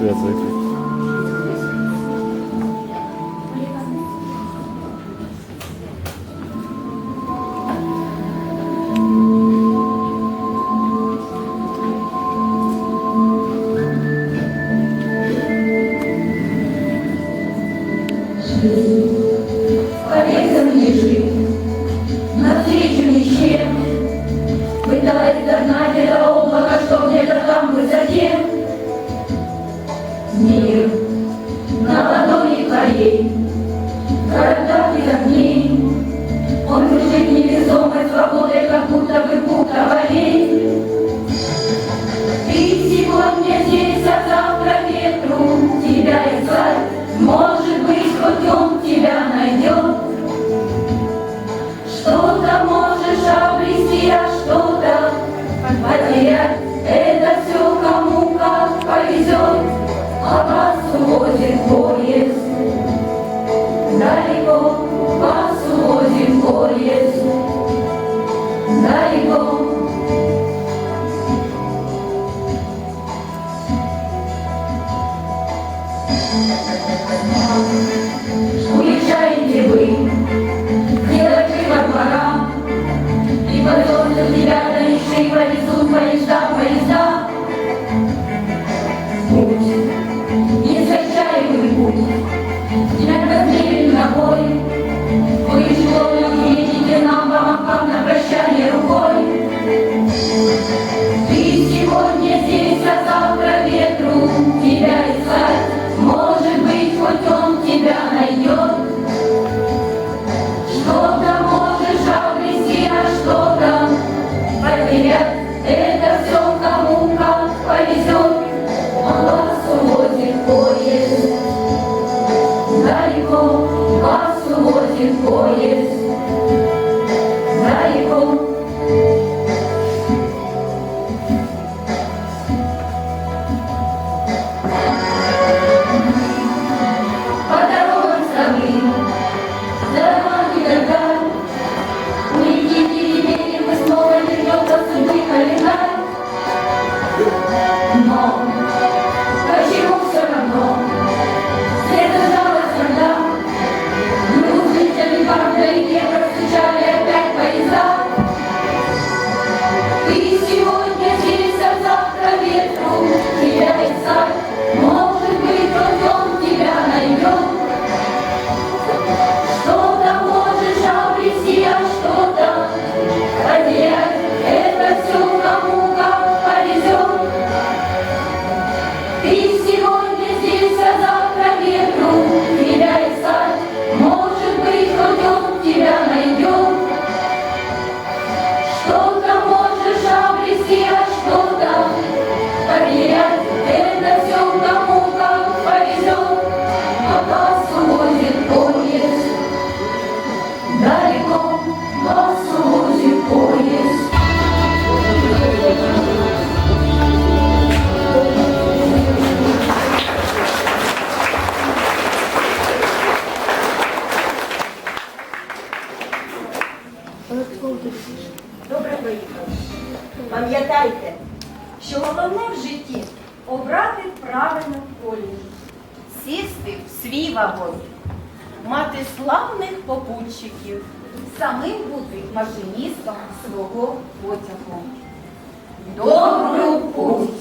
Привет, Зайка. Поверь города без огней, Он кружит невесомой свободой, как будто бы будто волей. Ты сегодня здесь, а завтра ветру тебя искать. Может быть, хоть он тебя найдет. Что-то можешь обрести, а что-то потерять. Поезда, поезда. Путь, нескончаемый путь, Я размерен на бой, Вы школу едете нам, помахав на прощание рукой. Ты сегодня здесь, а завтра ветру тебя. Может for years. Что-то можешь обрести, Пам'ятайте, що головне в житті обрати правильну колію, сісти в свій вагон, мати славних попутчиків, самим бути машиністом свого потягу. Добру путь!